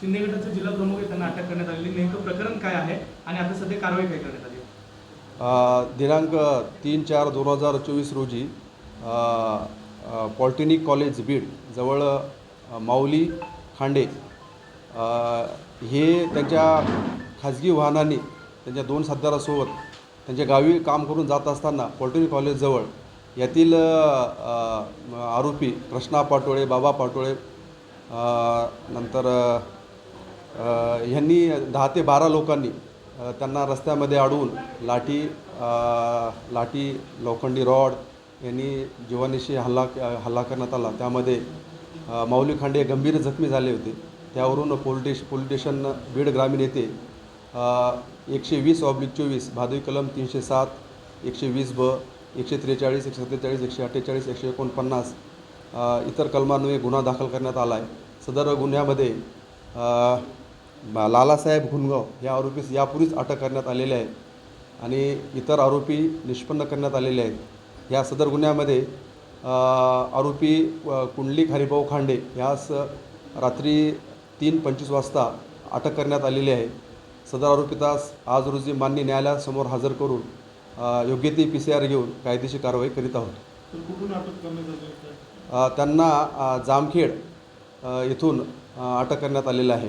शिंदे गटाचे जिल्हा प्रमुख आहेत त्यांना अटक करण्यात आलेली. नेमकं प्रकरण काय आहे आणि आता सध्या कारवाई काय करण्यात आली दिनांक तीन चार दोन हजार चोवीस रोजी पॉलिटेक्निक कॉलेज बीड जवळ माऊली खांडे हे त्यांच्या खाजगी वाहनाने त्यांच्या दोन साथीदारासोबत त्यांच्या गावी काम करून जात असताना पॉलिटेक्निक कॉलेजजवळ यातील आरोपी कृष्णा पाटोळे बाबा पाटोळे नंतर अ, ह्यांनी दहा ते बारा लोकांनी त्यांना रस्त्यामध्ये अडवून लाठी लाठी लोखंडी रॉड यांनी जीवानीशी हल्ला हल्ला करण्यात आला. त्यामध्ये माऊली खांडे गंभीर जखमी झाले होते. त्यावरून पोलिटेश पोलीस स्टेशन बीड ग्रामीण येथे एकशे वीस ऑब्लिक चोवीस भादवी कलम तीनशे सात एकशे वीस ब एकशे त्रेचाळीस एकशे सत्तेचाळीस एकशे अठ्ठेचाळीस एकशे एकोणपन्नास इतर कलमांवर गुन्हा दाखल करण्यात आला आहे सदर गुन्ह्यामध्ये लालासाहेब घुनगाव या आरोपीस यापूर्वीच अटक करण्यात आलेले आहे आणि इतर आरोपी निष्पन्न करण्यात आलेले आहेत. या सदर गुन्ह्यामध्ये आरोपी कुंडलिक हरिभाऊ खांडे यास रात्री तीन पंचवीस वाजता अटक करण्यात आलेली आहे. सदर आरोपितास आज रोजी मान्य न्यायालयासमोर हजर करून योग्य ती पी सी आर घेऊन कायदेशीर कारवाई करीत आहोत. त्यांना जामखेड अ, अटक करण्यात आलेलं आहे.